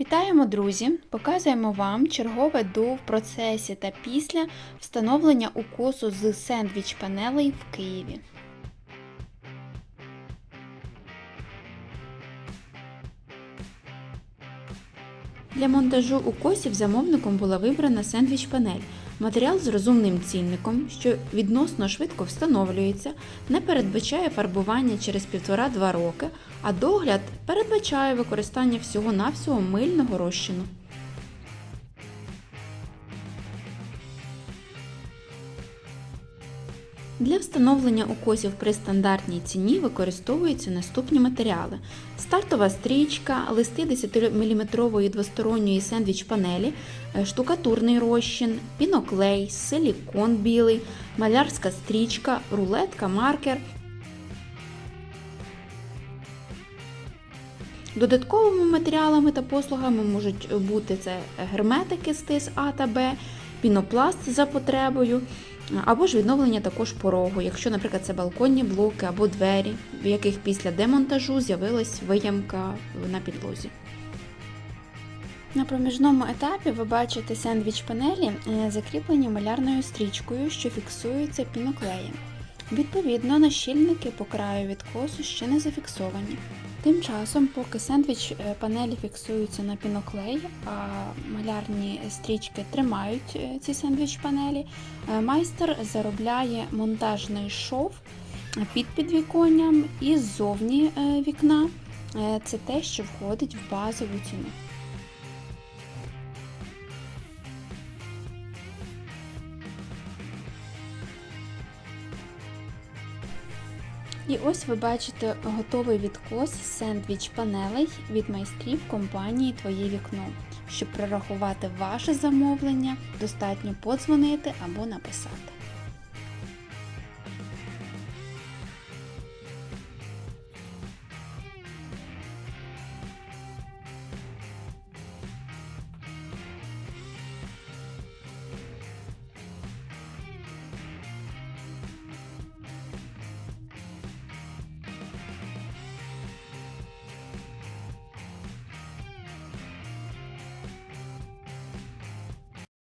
Вітаємо, друзі! Показуємо вам чергове до в процесі та після встановлення укосу з сендвіч панелей в Києві. Для монтажу укосів замовником була вибрана сендвіч панель. Матеріал з розумним цінником, що відносно швидко встановлюється, не передбачає фарбування через 1,5-2 роки, а догляд передбачає використання всього-навсього мильного розчину. Для встановлення укосів при стандартній ціні використовуються наступні матеріали: стартова стрічка, листи 10-мм двосторонньої сендвіч панелі, е, штукатурний розчин, піноклей, силікон білий, малярська стрічка, рулетка, маркер. Додатковими матеріалами та послугами можуть бути це герметики з тис А та Б, пінопласт за потребою, або ж відновлення також порогу, якщо, наприклад, це балконні блоки або двері, в яких після демонтажу з'явилась виямка на підлозі. На проміжному етапі ви бачите сендвіч панелі, е, закріплені малярною стрічкою, що фіксується піноклеєм. Відповідно, нащільники по краю відкосу ще не зафіксовані. Тим часом, поки сендвіч е, панелі фіксуються на піноклей, а малярні стрічки тримають е, ці сендвіч панелі, е, майстер заробляє монтажний шов під підвіконням і ззовні вікна. Це те, що входить в базову ціну. І ось ви бачите готовий відкос сендвіч панелей від майстрів компанії Твоє вікно. Щоб прорахувати ваше замовлення, достатньо подзвонити або написати.